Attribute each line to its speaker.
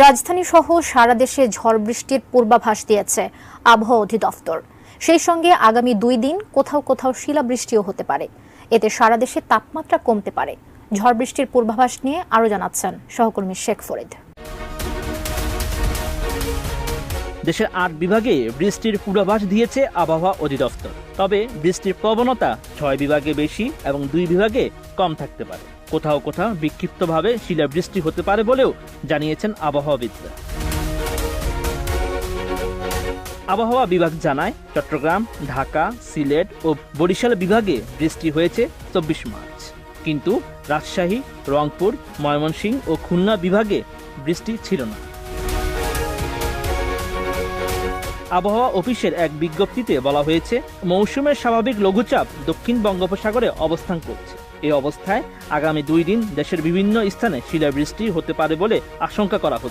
Speaker 1: রাজধানী সহ সারা দেশে ঝড় বৃষ্টির পূর্বাভাস দিয়েছে আবহাওয়া অধিদপ্তর। সেই সঙ্গে আগামী দুই দিন কোথাও কোথাও শিলাবৃষ্টিও হতে পারে। এতে সারা দেশে তাপমাত্রা কমতে পারে। ঝড় বৃষ্টির পূর্বাভাস নিয়ে আরও জানাচ্ছেন সহকর্মী শেখ ফরিদ।
Speaker 2: দেশের আট বিভাগে বৃষ্টির পূর্বাভাস দিয়েছে আবহাওয়া অধিদপ্তর। তবে বৃষ্টির প্রবণতা ছয় বিভাগে বেশি এবং দুই বিভাগে কম থাকতে পারে। কোথাও কোথাও বিক্ষিপ্তভাবে শিলাবৃষ্টি হতে পারে বলেও জানিয়েছেন আবহাওয়াবিদরা। আবহাওয়া বিভাগ জানায়, চট্টগ্রাম, ঢাকা, সিলেট ও বরিশাল বিভাগে বৃষ্টি হয়েছে চব্বিশ মার্চ। কিন্তু রাজশাহী, রংপুর, ময়মনসিংহ ও খুলনা বিভাগে বৃষ্টি ছিল না। আবহাওয়া অফিসের এক বিজ্ঞপ্তিতে বলা হয়েছে, মৌসুমের স্বাভাবিক লঘুচাপ দক্ষিণ বঙ্গোপসাগরে অবস্থান করছে। এ অবস্থায় আগামী দুই দিন দেশের বিভিন্ন স্থানে শিলাবৃষ্টি হতে পারে বলে আশঙ্কা করা হচ্ছে।